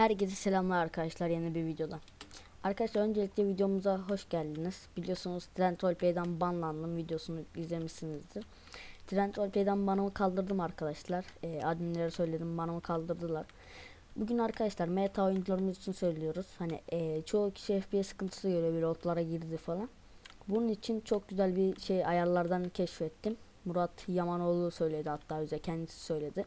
Herkese selamlar arkadaşlar yeni bir videoda. Arkadaşlar öncelikle videomuza hoş geldiniz. Biliyorsunuz Trend Roleplay'den banlandım videosunu izlemişsinizdir. Trend Roleplay'den banımı kaldırdım arkadaşlar. E, adminlere söyledim banımı kaldırdılar. Bugün arkadaşlar meta oyuncularımız için söylüyoruz. Hani e, çoğu kişi FPS sıkıntısı görüyor otlara girdi falan. Bunun için çok güzel bir şey ayarlardan keşfettim. Murat Yamanoğlu söyledi hatta bize kendisi söyledi.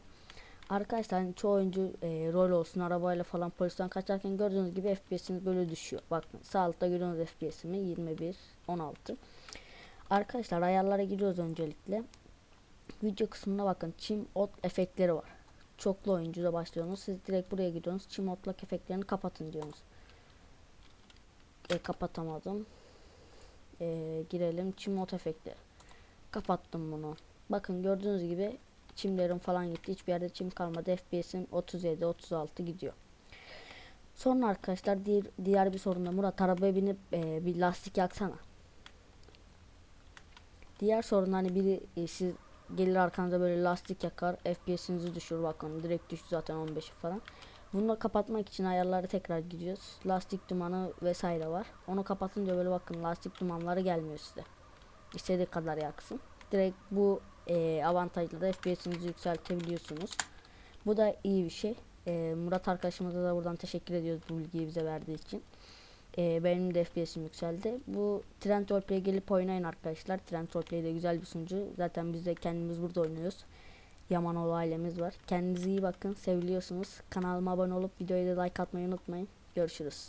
Arkadaşlar hani çoğu oyuncu e, rol olsun arabayla falan polisten kaçarken gördüğünüz gibi FPS'imiz böyle düşüyor. Bakın sağ altta görüyorsunuz FPS'imi 21 16. Arkadaşlar ayarlara giriyoruz öncelikle. Video kısmına bakın çim ot efektleri var. Çoklu oyuncuda başlıyorsunuz. Siz direkt buraya gidiyorsunuz. Çim otlak efektlerini kapatın diyorsunuz. E, kapatamadım. E, girelim çim ot efektleri. Kapattım bunu. Bakın gördüğünüz gibi çimlerim falan gitti. Hiçbir yerde çim kalmadı. FPS'im 37 36 gidiyor. Sonra arkadaşlar diğer, diğer bir sorun da Murat arabaya binip e, bir lastik yaksana. Diğer sorun hani biri e, siz gelir arkanıza böyle lastik yakar. FPS'inizi düşürür bakın. Direkt düştü zaten 15 falan. Bunu kapatmak için ayarlara tekrar giriyoruz. Lastik dumanı vesaire var. Onu kapatınca böyle bakın lastik dumanları gelmiyor size. İstediği kadar yaksın. Direkt bu e, avantajla da FPS'inizi yükseltebiliyorsunuz. Bu da iyi bir şey. E, Murat arkadaşımıza da buradan teşekkür ediyoruz bu bilgiyi bize verdiği için. E, benim de FPS'im yükseldi. Bu Trend Roleplay'e gelip oynayın arkadaşlar. Trend Roleplay de güzel bir sunucu. Zaten biz de kendimiz burada oynuyoruz. Yamanoğlu ailemiz var. Kendinize iyi bakın. Seviliyorsunuz. Kanalıma abone olup videoya da like atmayı unutmayın. Görüşürüz.